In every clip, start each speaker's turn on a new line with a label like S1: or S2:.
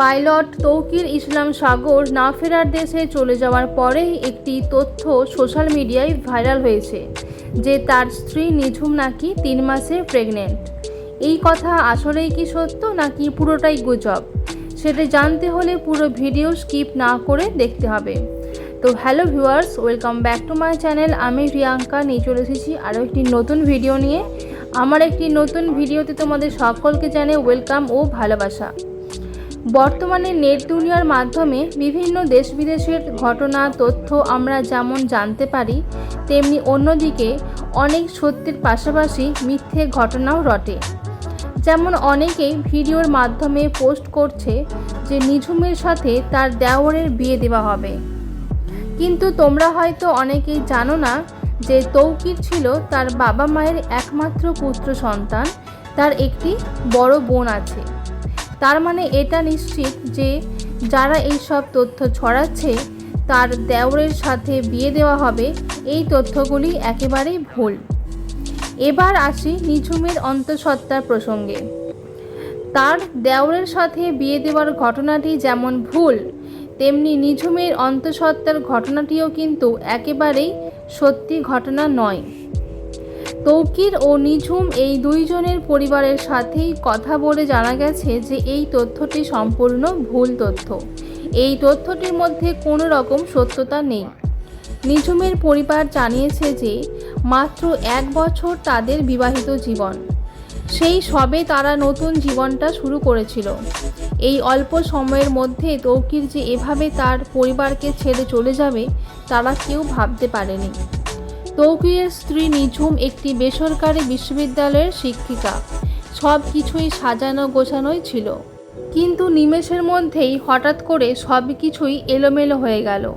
S1: Pilot Tauqir ইসলাম সাগর না ফেরার দেশে চলে যাওয়ার পরেই একটি তথ্য সোশ্যাল মিডিয়ায় ভাইরাল হয়েছে যে তার স্ত্রী নিঝুম নাকি তিন মাসে প্রেগনেন্ট এই কথা আসলেই কি সত্য নাকি পুরোটাই গুজব? সেটা জানতে হলে পুরো ভিডিও স্কিপ না করে দেখতে হবে। তো hello viewers, welcome back to my channel. আমি প্রিয়াঙ্কা নিয়ে চলে এসেছি আরও একটি নতুন ভিডিও নিয়ে। আমার একটি নতুন ভিডিওতে তোমাদের সকলকে জানে ওয়েলকাম ও ভালোবাসা। বর্তমানে নেট দুনিয়ার মাধ্যমে বিভিন্ন দেশ বিদেশের ঘটনা, তথ্য আমরা যেমন জানতে পারি, তেমনি অন্যদিকে অনেক সত্যের পাশাপাশি মিথ্যে ঘটনাও রটে। যেমন অনেকেই ভিডিওর মাধ্যমে পোস্ট করছে যে নিঝুমের সাথে তার দেওরের বিয়ে দেওয়া হবে। কিন্তু তোমরা হয়তো অনেকেই জানো না যে তৌকির ছিল তার বাবা মায়ের একমাত্র পুত্র সন্তান, তার একটি বড় বোন আছে। তার মানে এটা নিশ্চিত যে যারা এই সব তথ্য ছড়াচ্ছে, তার দেওরের সাথে বিয়ে দেওয়া হবে, এই তথ্যগুলি একেবারেই ভুল। এবার আসি নিঝুমের অন্তঃসত্ত্বার প্রসঙ্গে। তার দেওরের সাথে বিয়ে দেওয়ার ঘটনাটি যেমন ভুল, তেমনি নিঝুমের অন্তঃসত্ত্বার ঘটনাটিও কিন্তু একেবারেই সত্যি ঘটনা নয়। তৌকির ও নিঝুম এই দুইজনের পরিবারের সাথেই কথা বলে জানা গেছে যে এই তথ্যটি সম্পূর্ণ ভুল তথ্য। এই তথ্যটির মধ্যে কোনো রকম সত্যতা নেই। নিঝুমের পরিবার জানিয়েছে যে মাত্র এক বছর তাদের বিবাহিত জীবন। সেই সবে তারা নতুন জীবনটা শুরু করেছিল। এই অল্প সময়ের মধ্যে তৌকির যে এভাবে তার পরিবারকে ছেড়ে চলে যাবে, তারা কেউ ভাবতে পারেনি। তৌকিরের স্ত্রী নিঝুম একটি বেসরকারি বিশ্ববিদ্যালয়ের শিক্ষিকা। সব কিছুই সাজানো গোছানোই ছিল। কিন্তু নিমেষের মধ্যেই হঠাৎ করে সব কিছুই এলোমেলো হয়ে গেল।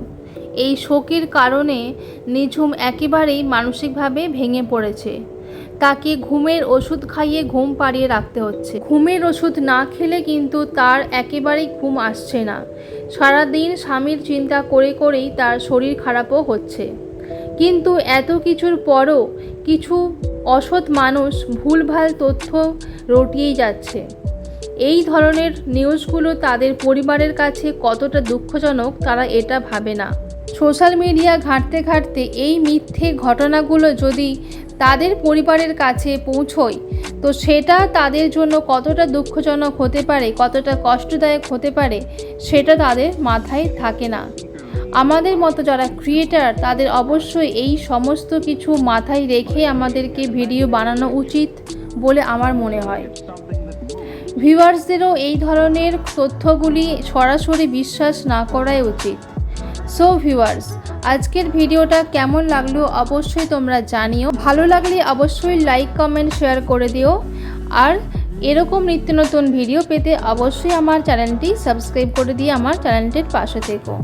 S1: এই শোকের কারণে নিঝুম একেবারেই মানসিকভাবে ভেঙে পড়েছে। তাকে ঘুমের ওষুধ খাইয়ে ঘুম পাড়িয়ে রাখতে হচ্ছে। ঘুমের ওষুধ না খেলে কিন্তু তার একেবারেই ঘুম আসছে না। সারাদিন স্বামীর চিন্তা করে করেই তার শরীর খারাপও হচ্ছে। কিন্তু এত কিছুর পরও কিছু অসৎ মানুষ ভুলভাল তথ্য রটিয়েই যাচ্ছে। এই ধরনের নিউজগুলো তাদের পরিবারের কাছে কতটা দুঃখজনক তারা এটা ভাবে না। সোশ্যাল মিডিয়া ঘাঁটতে ঘাঁটতে এই মিথ্যে ঘটনাগুলো যদি তাদের পরিবারের কাছে পৌঁছয়, তো সেটা তাদের জন্য কতটা দুঃখজনক হতে পারে, কতটা কষ্টদায়ক হতে পারে, সেটা তাদের মাথায় থাকে না। আমাদের মতো যারা ক্রিয়েটার তাদের অবশ্যই এই সমস্ত কিছু মাথায় রেখে আমাদেরকে ভিডিও বানানো উচিত বলে আমার মনে হয়। ভিউয়ার্সদেরও এই ধরনের তথ্যগুলি সরাসরি বিশ্বাস না করাই উচিত। সো ভিউয়ার্স আজকের ভিডিওটা কেমন লাগল অবশ্যই তোমরা জানিও। ভালো লাগলে অবশ্যই লাইক কমেন্ট শেয়ার করে দিও। আর এরকম নিত্য নতুন ভিডিও পেতে অবশ্যই আমার চ্যানেলটি সাবস্ক্রাইব করে দিয়ে আমার চ্যানেলটির পাশে থেকো।